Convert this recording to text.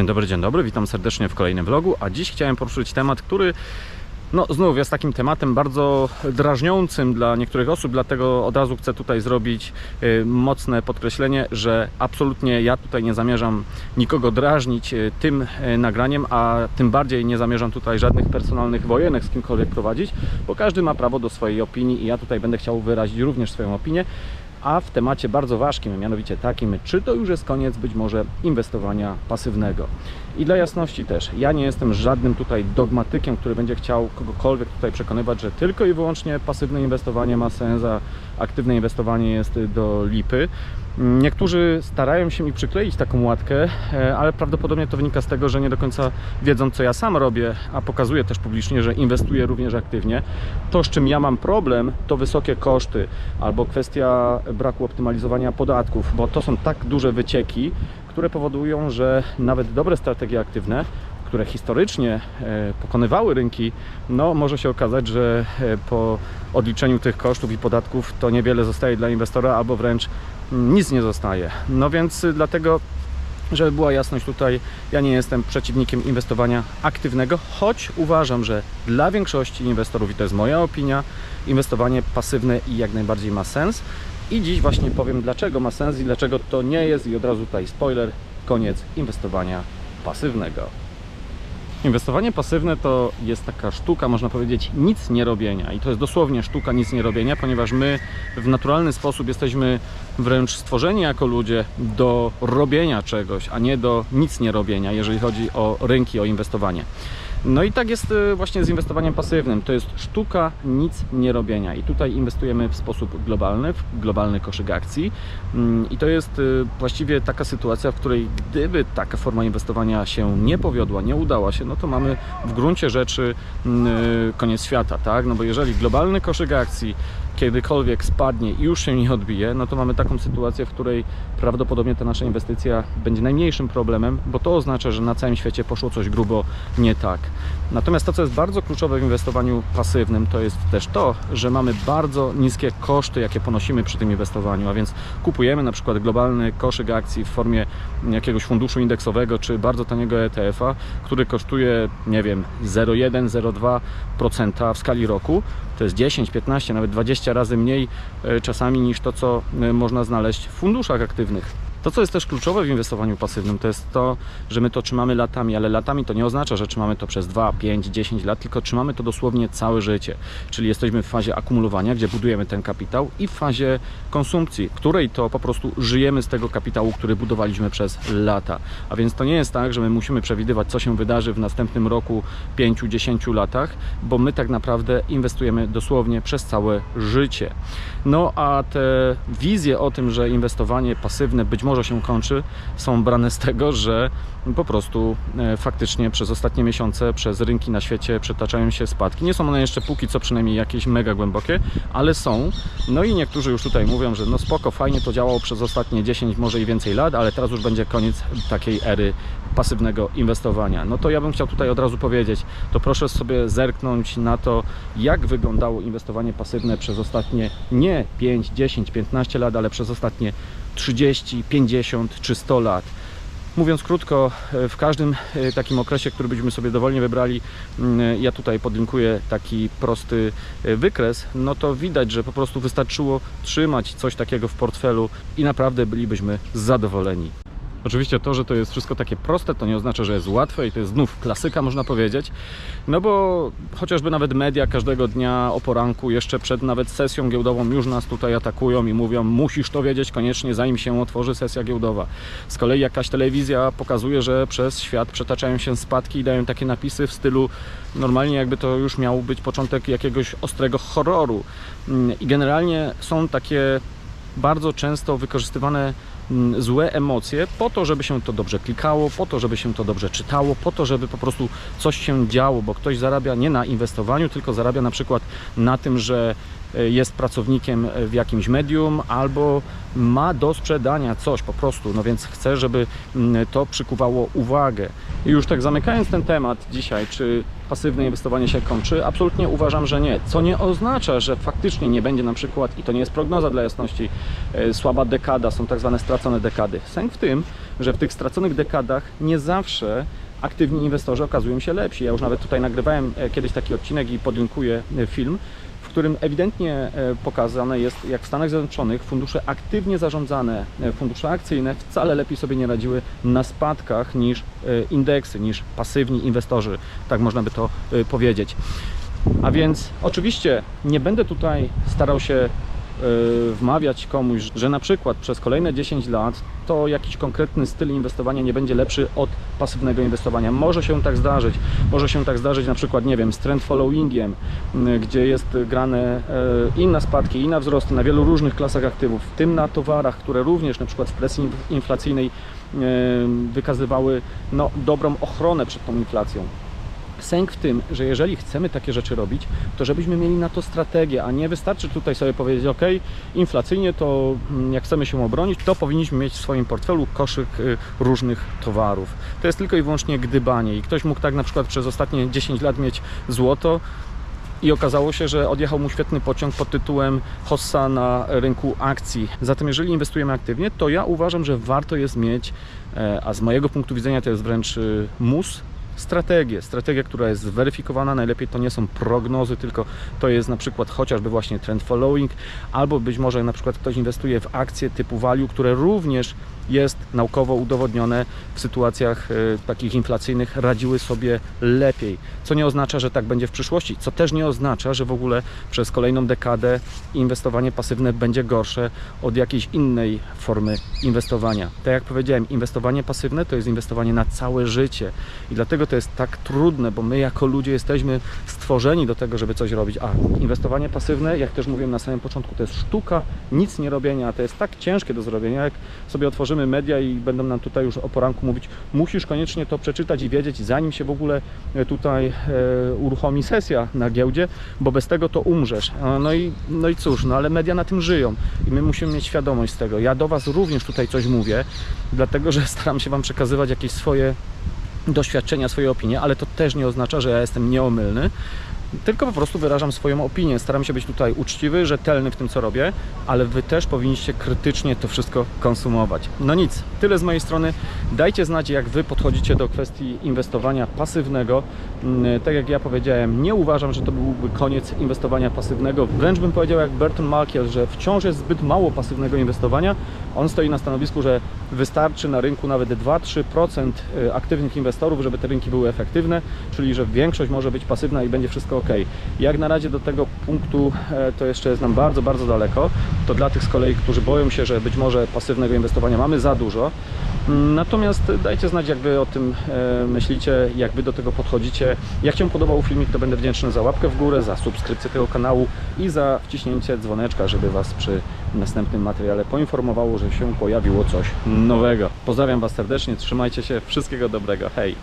Dzień dobry, dzień dobry, witam serdecznie w kolejnym vlogu, a dziś chciałem poruszyć temat, który no znów jest takim tematem bardzo drażniącym dla niektórych osób, dlatego od razu chcę tutaj zrobić y, mocne podkreślenie, że absolutnie ja tutaj nie zamierzam nikogo drażnić y, tym y, nagraniem, a tym bardziej nie zamierzam tutaj żadnych personalnych wojenek z kimkolwiek prowadzić, bo każdy ma prawo do swojej opinii i ja tutaj będę chciał wyrazić również swoją opinię a w temacie bardzo ważkim, mianowicie takim, czy to już jest koniec być może inwestowania pasywnego. I dla jasności też, ja nie jestem żadnym tutaj dogmatykiem, który będzie chciał kogokolwiek tutaj przekonywać, że tylko i wyłącznie pasywne inwestowanie ma sens, aktywne inwestowanie jest do lipy. Niektórzy starają się mi przykleić taką łatkę, e, ale prawdopodobnie to wynika z tego, że nie do końca wiedzą, co ja sam robię, a pokazuję też publicznie, że inwestuję również aktywnie. To, z czym ja mam problem, to wysokie koszty albo kwestia braku optymalizowania podatków, bo to są tak duże wycieki, które powodują, że nawet dobre strategie aktywne które historycznie e, pokonywały rynki, no może się okazać, że e, po odliczeniu tych kosztów i podatków to niewiele zostaje dla inwestora, albo wręcz nic nie zostaje. No więc y, dlatego żeby była jasność tutaj, ja nie jestem przeciwnikiem inwestowania aktywnego, choć uważam, że dla większości inwestorów, i to jest moja opinia, inwestowanie pasywne i jak najbardziej ma sens. I dziś właśnie powiem, dlaczego ma sens i dlaczego to nie jest, i od razu tutaj spoiler, koniec inwestowania pasywnego. Inwestowanie pasywne to jest taka sztuka, można powiedzieć, nic nie robienia. I to jest dosłownie sztuka nic nie robienia, ponieważ my w naturalny sposób jesteśmy wręcz stworzeni jako ludzie do robienia czegoś, a nie do nic nie robienia, jeżeli chodzi o rynki, o inwestowanie. No i tak jest y, właśnie z inwestowaniem pasywnym. To jest sztuka nic nie robienia. I tutaj inwestujemy w sposób globalny, w globalny koszyk akcji. Mm, I to jest y, właściwie taka sytuacja, w której gdyby taka forma inwestowania się nie powiodła, nie udała się, no to mamy w gruncie rzeczy mm, y, koniec świata, tak? No bo jeżeli globalny koszyk akcji kiedykolwiek spadnie i już się nie odbije, no to mamy taką sytuację, w której prawdopodobnie ta nasza inwestycja będzie najmniejszym problemem, bo to oznacza, że na całym świecie poszło coś grubo nie tak. Natomiast to, co jest bardzo kluczowe w inwestowaniu pasywnym, to jest też to, że mamy bardzo niskie koszty, jakie ponosimy przy tym inwestowaniu, a więc kupujemy na przykład globalny koszyk akcji w formie jakiegoś funduszu indeksowego czy bardzo taniego ETF-a, który kosztuje, nie wiem, 0,1-0,2% w skali roku. To jest 10, 15, nawet 20 razy mniej e, czasami niż to, co e, można znaleźć w funduszach aktywnych. To, co jest też kluczowe w inwestowaniu pasywnym, to jest to, że my to trzymamy latami, ale latami to nie oznacza, że trzymamy to przez 2, 5, 10 lat, tylko trzymamy to dosłownie całe życie. Czyli jesteśmy w fazie akumulowania, gdzie budujemy ten kapitał i w fazie konsumpcji, której to po prostu żyjemy z tego kapitału, który budowaliśmy przez lata. A więc to nie jest tak, że my musimy przewidywać, co się wydarzy w następnym roku, 5, 10 latach, bo my tak naprawdę inwestujemy dosłownie przez całe życie. No a te wizje o tym, że inwestowanie pasywne być może się kończy, są brane z tego, że po prostu e, faktycznie przez ostatnie miesiące przez rynki na świecie przetaczają się spadki. Nie są one jeszcze póki co przynajmniej jakieś mega głębokie, ale są. No i niektórzy już tutaj mówią, że no spoko, fajnie to działało przez ostatnie 10, może i więcej lat, ale teraz już będzie koniec takiej ery pasywnego inwestowania. No to ja bym chciał tutaj od razu powiedzieć, to proszę sobie zerknąć na to, jak wyglądało inwestowanie pasywne przez ostatnie nie 5, 10, 15 lat, ale przez ostatnie 30, 50 czy 100 lat. Mówiąc krótko, w każdym e, takim okresie, który byśmy sobie dowolnie wybrali, mm, ja tutaj podlinkuję taki prosty e, wykres, no to widać, że po prostu wystarczyło trzymać coś takiego w portfelu i naprawdę bylibyśmy zadowoleni. Oczywiście to, że to jest wszystko takie proste, to nie oznacza, że jest łatwe i to jest znów klasyka, można powiedzieć. No bo chociażby nawet media każdego dnia o poranku, jeszcze przed nawet sesją giełdową już nas tutaj atakują i mówią, musisz to wiedzieć koniecznie, zanim się otworzy sesja giełdowa. Z kolei jakaś telewizja pokazuje, że przez świat przetaczają się spadki i dają takie napisy w stylu normalnie jakby to już miał być początek jakiegoś ostrego horroru. I generalnie są takie bardzo często wykorzystywane mm, złe emocje po to, żeby się to dobrze klikało, po to, żeby się to dobrze czytało, po to, żeby po prostu coś się działo, bo ktoś zarabia nie na inwestowaniu, tylko zarabia na przykład na tym, że jest pracownikiem e, w jakimś medium albo ma do sprzedania coś po prostu, no więc chcę, żeby mm, to przykuwało uwagę. I już tak zamykając ten temat dzisiaj, czy pasywne inwestowanie się kończy? Absolutnie uważam, że nie. Co nie oznacza, że faktycznie nie będzie na przykład, i to nie jest prognoza dla jasności, e, słaba dekada, są tak zwane stracone dekady. Sęk w tym, że w tych straconych dekadach nie zawsze aktywni inwestorzy okazują się lepsi. Ja już nawet tutaj nagrywałem e, kiedyś taki odcinek i podlinkuję e, film, którym ewidentnie e, pokazane jest, jak w Stanach Zjednoczonych fundusze aktywnie zarządzane, e, fundusze akcyjne wcale lepiej sobie nie radziły na spadkach niż e, indeksy, niż pasywni inwestorzy, tak można by to powiedzieć. A więc oczywiście nie będę tutaj starał się wmawiać komuś, że na przykład przez kolejne 10 lat to jakiś konkretny styl inwestowania nie będzie lepszy od pasywnego inwestowania. Może się tak zdarzyć. Może się tak zdarzyć na przykład, nie wiem, z trend followingiem, m, gdzie jest grane e, i na spadki, i na wzrosty, na wielu różnych klasach aktywów, w tym na towarach, które również na przykład w presji inf- inflacyjnej wykazywały no, dobrą ochronę przed tą inflacją. Sęk w tym, że jeżeli chcemy takie rzeczy robić, to żebyśmy mieli na to strategię, a nie wystarczy tutaj sobie powiedzieć, ok, inflacyjnie to mm, jak chcemy się obronić, to powinniśmy mieć w swoim portfelu koszyk y, różnych towarów. To jest tylko i wyłącznie gdybanie i ktoś mógł tak na przykład przez ostatnie 10 lat mieć złoto, i okazało się, że odjechał mu świetny pociąg pod tytułem Hossa na rynku akcji. Zatem jeżeli inwestujemy aktywnie, to ja uważam, że warto jest mieć, e, a z mojego punktu widzenia to jest wręcz y, mus, strategię. Strategia, która jest zweryfikowana, najlepiej to nie są prognozy, tylko to jest na przykład chociażby właśnie trend following, albo być może na przykład ktoś inwestuje w akcje typu value, które również jest naukowo udowodnione w sytuacjach e, takich inflacyjnych radziły sobie lepiej. Co nie oznacza, że tak będzie w przyszłości, co też nie oznacza, że w ogóle przez kolejną dekadę inwestowanie pasywne będzie gorsze od jakiejś innej formy inwestowania. Tak jak powiedziałem, inwestowanie pasywne to jest inwestowanie na całe życie i dlatego to jest tak trudne, bo my jako ludzie jesteśmy stworzeni do tego, żeby coś robić. A inwestowanie pasywne, jak też mówiłem na samym początku, to jest sztuka nic nie robienia, to jest tak ciężkie do zrobienia, jak sobie otworzymy media i będą nam tutaj już o poranku mówić, musisz koniecznie to przeczytać i wiedzieć, zanim się w ogóle e, tutaj e, uruchomi sesja na giełdzie, bo bez tego to umrzesz. No i, no i cóż, no ale media na tym żyją i my musimy mieć świadomość z tego. Ja do Was również tutaj coś mówię, dlatego że staram się Wam przekazywać jakieś swoje doświadczenia, swoje opinie, ale to też nie oznacza, że ja jestem nieomylny, tylko po prostu wyrażam swoją opinię. Staram się być tutaj uczciwy, rzetelny w tym, co robię, ale Wy też powinniście krytycznie to wszystko konsumować. No nic, tyle z mojej strony. Dajcie znać, jak Wy podchodzicie do kwestii inwestowania pasywnego. Mm, Tak jak ja powiedziałem, nie uważam, że to byłby koniec inwestowania pasywnego. Wręcz bym powiedział jak Burton Malkiel, że wciąż jest zbyt mało pasywnego inwestowania. On stoi na stanowisku, że wystarczy na rynku nawet 2-3% y, aktywnych inwestorów, żeby te rynki były efektywne, czyli że większość może być pasywna i będzie wszystko ok. Jak na razie do tego punktu e, to jeszcze jest nam bardzo, bardzo daleko. To dla tych z kolei, którzy boją się, że być może pasywnego inwestowania mamy za dużo. Mm, Natomiast dajcie znać, jak Wy o tym e, myślicie, jak Wy do tego podchodzicie. Jak się podobał filmik, to będę wdzięczny za łapkę w górę, za subskrypcję tego kanału i za wciśnięcie dzwoneczka, żeby Was przy następnym materiale poinformowało, że się pojawiło coś nowego. Pozdrawiam Was serdecznie, trzymajcie się, wszystkiego dobrego, hej!